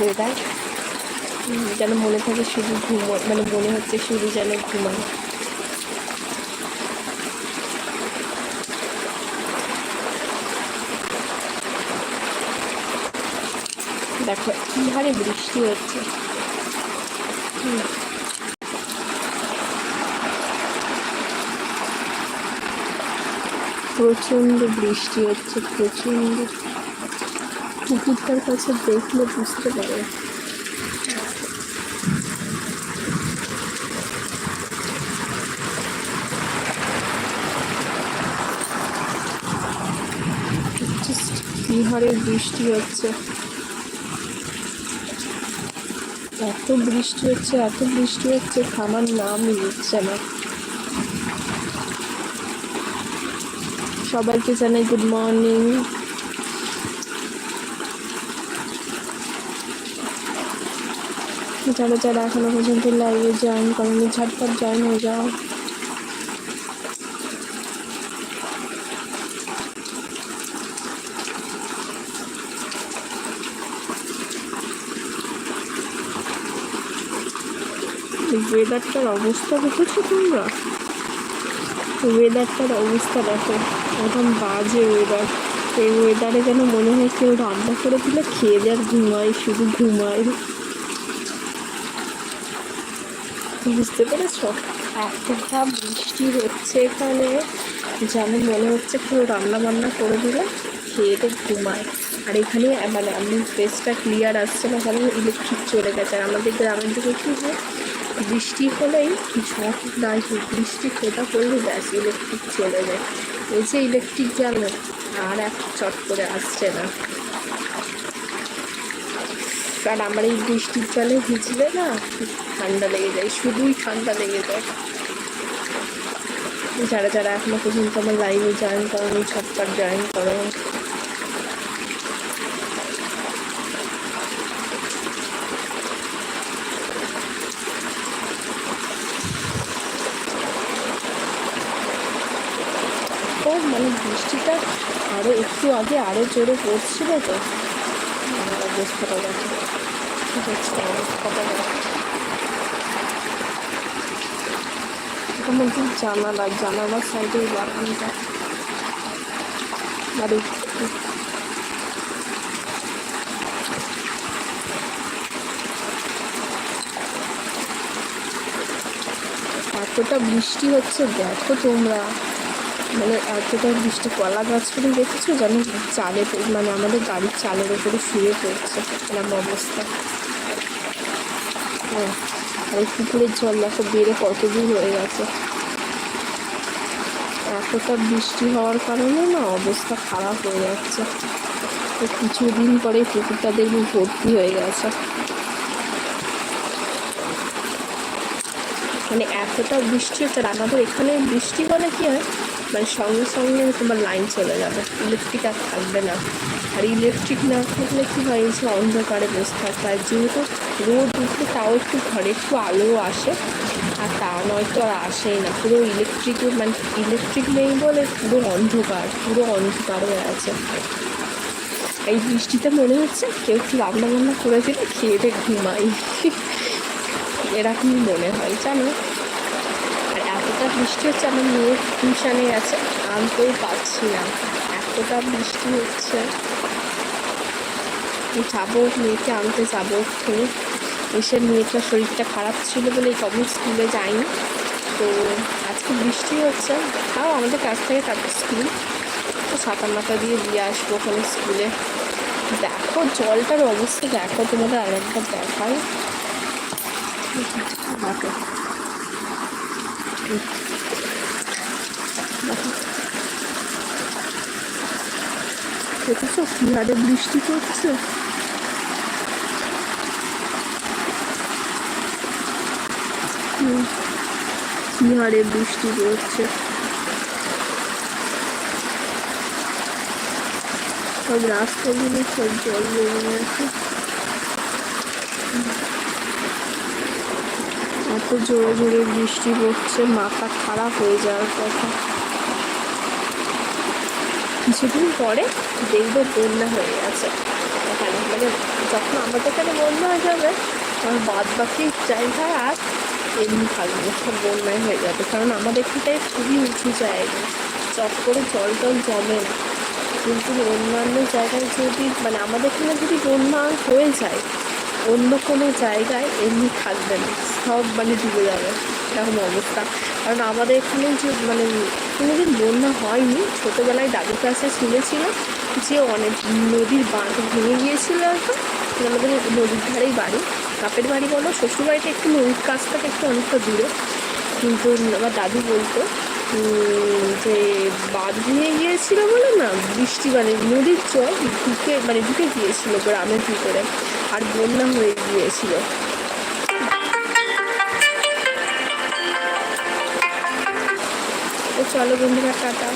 Weather যেন মনে থাকে শুধু ঘুমো মানে মনে হচ্ছে শুধু যেন ঘুমায়। দেখো, কি হারে বৃষ্টি হচ্ছে। হুম। প্রচণ্ড বৃষ্টি হচ্ছে, প্রচণ্ড। পুকুরটার কাছে দেখলে বুঝতে কি হারে বৃষ্টি হচ্ছে। এত বৃষ্টি হচ্ছে, এত বৃষ্টি হচ্ছে থামার নামই নিচ্ছে না। সবাইকে জানাই গুড মর্নিং যারা যারা এখনও পর্যন্ত লাইভে জয়েন করেনি, ঝটপট জয়েন হয়ে যাও। ওয়েদারটার অবস্থা দেখেছ তোমরা? ওয়েদারটার অবস্থা দেখো এখন বাজে ওয়েদার এই ওয়েদারে যেন মনে হয় কেউ রান্না করে দিলে খেয়ে দেয় ঘুমায়, শুধু ঘুমায়। বুঝতে পেরেছ? এতটা বৃষ্টি হচ্ছে এখানে যেন মনে হচ্ছে কেউ রান্না বান্না করে দিলে খেয়ে দিয়ে ঘুমায়। আর এখানে মানে আমি ফেসটা ক্লিয়ার আসছে না, কারণ ইলেকট্রিক চলে গেছে। আর আমাদের গ্রামের দিকে কী হয়, বৃষ্টি হলেই ঝড় নাই বৃষ্টি ফোটা পড়লে ব্যাস ইলেকট্রিক চলে যায়। এই যে ইলেকট্রিক গেল আর এক চট করে আসছে না। কারণ আমার এই বৃষ্টির জলে ভিজলে না ঠান্ডা লেগে যায়, শুধুই ঠান্ডা লেগে যায়। যারা যারা এখনও পর্যন্ত আমার লাইভে জয়েন করো ছটপট জয়েন করো। মানে বৃষ্টিটা আরও একটু আগে আরও জোরে পড়ছিল তো। আমার অবস্থাটা মধ্যে জানালা জানালার সাইডে বাগানটা আর এতটা বৃষ্টি হচ্ছে দেখো তোমরা। মানে এতটা বৃষ্টি, কলা গাছগুলো দেখেছ? যেন চালে মানে আমাদের গাড়ির চালের ওপরে শুয়ে পড়ছে এরকম অবস্থা। হ্যাঁ আর পুকুরের জল দেখো, বেড়ে কত হয়ে গেছে। এতটা বৃষ্টি হওয়ার কারণে না অবস্থা খারাপ হয়ে যাচ্ছে। তো কিছুদিন পরে পুকুরটা দেখবি ভর্তি হয়ে গেছে। মানে এতটা বৃষ্টি হচ্ছে, আর আমাদের এখানে বৃষ্টি হলে কি হয়? মানে সঙ্গে সঙ্গে তোমার লাইন চলে যাবে। ইলেকট্রিক আর থাকবে না। আর ইলেকট্রিক না থাকলে কী হয়, এই যে অন্ধকারে বসে থাকতে হয়। যেহেতু রোদ উঠলে তাও একটু ঘরে একটু আলো আসে, আর তা নয়তো আর আসেই না। পুরো ইলেকট্রিক মানে ইলেকট্রিক নেই বলে পুরো অন্ধকার পুরো অন্ধকার হয়ে আছে। এই বৃষ্টিতে মনে হচ্ছে কেউ একটু রান্না বান্না করে দিলে খেয়ে দিয়ে ঘুমাই। এরকমই মনে হয়, জানো? আর বৃষ্টি হচ্ছে আমার মেয়ে টিউশনে গেছে আনতেও পারছি না। এতটা বৃষ্টি হচ্ছে। যাব, মেয়েকে আনতে যাব একটু। এসে মেয়েটার শরীরটা খারাপ ছিল বলে এই কদিন স্কুলে যাইনি। তো আজকে বৃষ্টি হচ্ছে। তাও আমাদের কাছ থেকে তাদের স্কুল। তো ছাতা মাথা দিয়ে দিয়ে আসব ওখানে স্কুলে। দেখো জলটার অবস্থা, দেখো তোমাদের আরেকবার দেখায় দেখো। দেখেছ কি হারে বৃষ্টি পড়ছে। কি হারে বৃষ্টি পড়ছে। সব রাস্তাগুলো সব জল জমে গেছে। এত জোরে জোরে বৃষ্টি পড়ছে, মাথা খারাপ হয়ে যাওয়ার কথা। কিছুদিন পরে দেখবে বন্যা হয়ে গেছে। মানে যখন আমাদের এখানে বন্যা হয়ে যাবে, তখন বাদ বাকি জায়গায় আর এমনি থাকবে, সব বন্যায় হয়ে যাবে। কারণ আমাদের এখানটায় খুবই উঁচু জায়গা। চট করে জল টল জমে না। কিন্তু অন্যান্য জায়গায় যদি মানে আমাদের এখানে যদি বন্যা হয়ে যায় অন্য কোনো জায়গায় এমনি থাকবে না। সব মানে ডুবে যাবে। এরকম অবস্থা। কারণ আমাদের এখানে যে মানে কোনোদিন বন্যা হয়নি, ছোটোবেলায় দাদুর কাছে শুনেছিলাম যে অনেক নদীর বাঁধ ভেঙে গিয়েছিল একটা আমাদের নদীর ধারেই বাড়ি। বাপের বাড়ি বলো শ্বশুর বাড়িটা একটু নদীর কাছ থেকে একটু অনেকটা দূরে। কিন্তু আমার দাদু বলতো যে বাঁধ ভেঙে গিয়েছিল বলে না, বৃষ্টি মানে নদীর জল ঢুকে মানে ঢুকে গিয়েছিল গ্রামের ভিতরে। আর বন্যা হয়ে গিয়েছিল। চলো বন্ধুরা টাটা।